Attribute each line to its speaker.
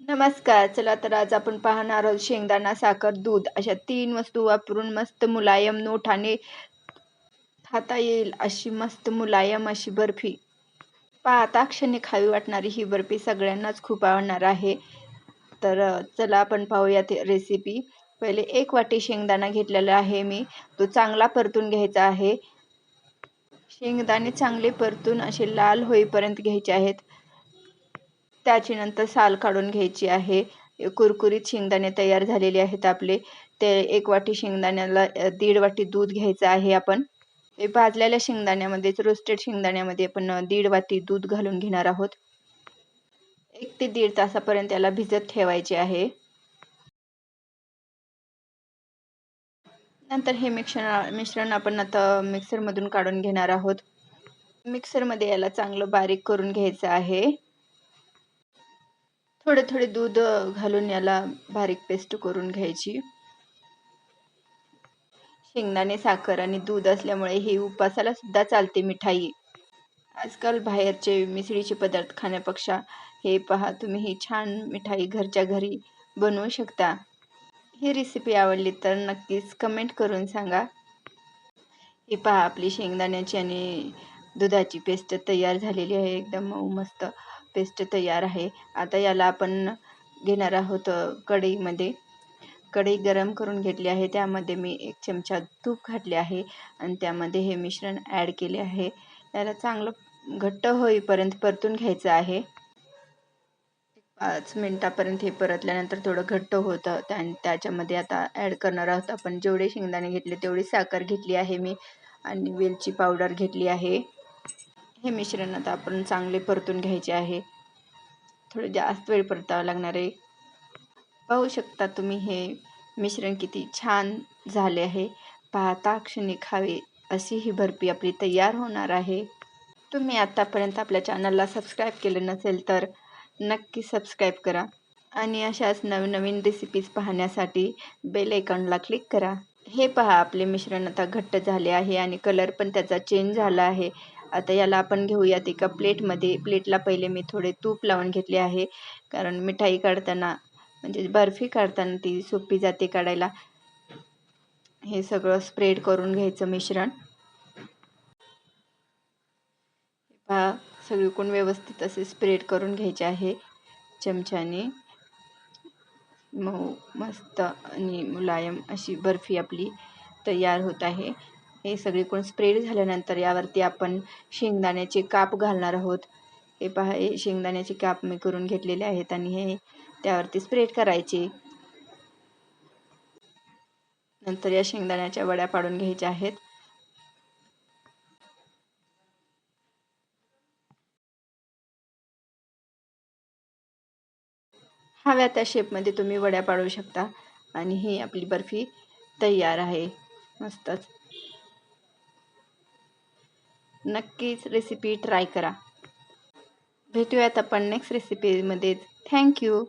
Speaker 1: नमस्कार चला तर आज आपण पाहणार आहोत शेंगदाणा साखर दूध अशा तीन वस्तू वापरून मस्त मुलायम नोठाने खाता येईल अशी मस्त मुलायम अशी बर्फी. पाहता क्षणी खावी वाटणारी ही बर्फी सगळ्यांनाच खूप आवडणार आहे. तर चला आपण पाहूयात रेसिपी पहिले एक वाटी शेंगदाणा घेतलेला आहे मी. तो चांगला परतून घ्यायचा आहे. शेंगदाणे चांगले परतून असे लाल होईपर्यंत घ्यायचे आहेत. त्याची नंतर साल काढून घ्यायची आहे. कुरकुरीत शेंगदाणे तयार झालेले आहेत आपले. ते एक वाटी शेंगदाण्याला दीड वाटी दूध घ्यायचं आहे आपण. भाजलेल्या शेंगदाण्यामध्येच रोस्टेड शेंगदाण्यामध्ये आपण दीड वाटी दूध घालून घेणार आहोत. एक ते दीड तासापर्यंत याला भिजत ठेवायचे आहे. नंतर हे मिश्रण मिश्रण आपण आता मिक्सरमधून काढून घेणार आहोत. मिक्सरमध्ये याला चांगलं बारीक करून घ्यायचं आहे. थोडे थोडे दूध घालून याला बारीक पेस्ट करून घ्यायची. शेंगदाणे साखर आणि दूध असल्यामुळे ही उपासाला सुद्धा चालते मिठाई. आजकाल बाहेरचे मिसळीचे पदार्थ खाण्यापेक्षा हे पहा तुम्ही ही छान मिठाई घरच्या घरी बनवू शकता. ही रेसिपी आवडली तर नक्कीच कमेंट करून सांगा. हे पहा आपली शेंगदाण्याची आणि दुधाची पेस्ट तयार झालेली आहे. एकदम मऊ मस्त. पेस्ट तयार आहे. आता याला आपण घेणार आहोत कढईमध्ये. कढई गरम करून घेतली आहे. त्यामध्ये मी एक चमचा तूप घातले आहे आणि त्यामध्ये हे मिश्रण ॲड केले आहे. याला चांगलं घट्ट होईपर्यंत परतून घ्यायचं आहे. पाच मिनटापर्यंत हे परतल्यानंतर थोडं घट्ट होतं त्या त्याच्यामध्ये आता ॲड करणार आहोत आपण. जेवढे शेंगदाणे घेतले तेवढी साखर घेतली आहे मी आणि वेलची पावडर घेतली आहे. हे मिश्रण आता आपण चांगले परतून घ्यायचे आहे. थोडं जास्त वेळ परतावं लागणार आहे. पाहू शकता तुम्ही हे मिश्रण किती छान झाले आहे. पाहता क्षणी खावे अशी ही बर्फी आपली तयार होणार आहे. तुम्ही आत्तापर्यंत आपल्या चॅनलला सबस्क्राईब केलं नसेल तर नक्की सबस्क्राईब करा आणि अशाच नवीन नवीन रेसिपीज पाहण्यासाठी बेल आयकॉनला क्लिक करा. हे पहा आपले मिश्रण आता घट्ट झाले आहे आणि कलर पण त्याचा चेंज झाला आहे. आता याला आपण घेऊयात एका प्लेटमध्ये. प्लेटला पहिले मी थोडे तूप लावून घेतले आहे. कारण मिठाई काढताना म्हणजे बर्फी काढताना ती सोपी जाते काढायला. हे सगळं स्प्रेड करून घ्यायचं मिश्रण. पहा सगळीकडून व्यवस्थित असे स्प्रेड करून घ्यायचे आहे चमच्याने. मऊ मस्त आणि मुलायम अशी बर्फी आपली तयार होत आहे. हे सगळीकडून स्प्रेड झाल्यानंतर यावरती आपण शेंगदाण्याचे काप घालणार आहोत. हे पहा हे शेंगदाण्याचे काप मी करून घेतलेले आहेत आणि हे त्यावरती स्प्रेड करायचे. नंतर या शेंगदाण्याच्या वड्या पाडून घ्यायच्या आहेत. हव्या त्या शेपमध्ये तुम्ही वड्या पाडू शकता आणि ही आपली बर्फी तयार आहे. मस्तच. नक्कीच रेसिपी ट्राय करा. भेटूयात आपण नेक्स्ट रेसिपीमध्ये थँक्यू